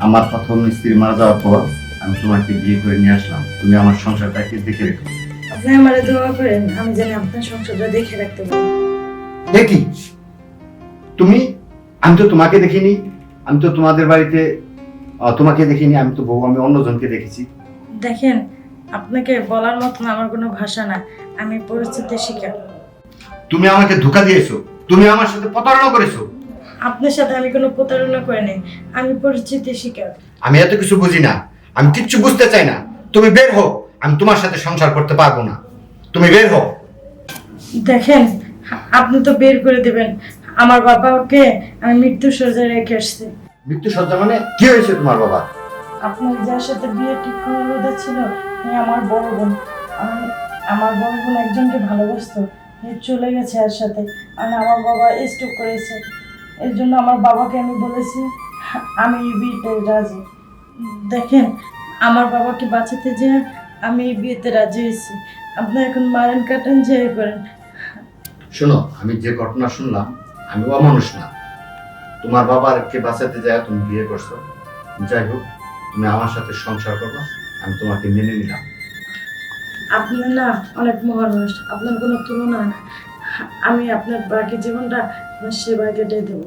আমার প্রথম স্ত্রী মারা যাওয়ার পর আমি তোমাকে বিয়ে করে নিয়ে আসলাম। তুমি আমার সংসারটাকে দেখে রেখো। আপনি আমারে দোয়া করেন আমি জানি আপনার সংসারটা দেখে রাখতে পারি। দেখি। তুমি? আমি তো তোমাকে দেখিনি। আমি তো তোমাদের বাড়িতে আহ, তোমাকে দেখিনি আমি তো বউ আমি অন্যজনকে দেখেছি। দেখেন আপনাকে বলার মতন আমার কোনো ভাষা না। আমি পরিস্থিতির শিকার। তুমি আমাকে ধোকা দিয়েছ। তুমি আমার সাথে প্রতারণা করেছ। আপনার সাথে আমি কোনো প্রতারণা করিনি আমি পরিস্থিতির শিকার। আমি এত কিছু বুঝি না। আমি কিচ্ছু বুঝতে চাই না। তুমি বের হও। আমি তোমার সাথে সংসার করতে পারব না। তুমি বের হও। দেখেন আপনি তো বের করে দেবেন। আমার বাবাকে আমি মৃত্যু সজ্জায় রেখে আসছি। মৃত্যু সজ্জা মানে কি হয়েছে তোমার বাবা? আপনার যার সাথে বিয়ে ঠিক করে রোদা ছিল আমার বড় বোন। আমার বড় বোন একজনকে ভালোবাসতো। চলে গেছে এর সাথে। আর আমার বাবা স্ট্রোক করেছে। এর জন্য আমার বাবাকে আমি বলেছি আমি বিয়েতে রাজি। দেখেন আমার বাবাকে বাঁচাতে যে আমি বিয়েতে রাজি হয়েছি। আপনি এখন মারেন কাটেন যে করেন শোনো আমি যে ঘটনা শুনলাম আমি অমানুষ না। তোমার বাবাকে বাঁচাতে যায় তুমি বিয়ে করছ। যাই হোক তুমি আমার সাথে সংসার করো আমি তোমাকে মেনে নিলাম। আপনার না অনেক মহান মানুষ আপনার কোনো তুলনা না আমি আপনার বাকি জীবনটা সেবায় কেটে দেবো।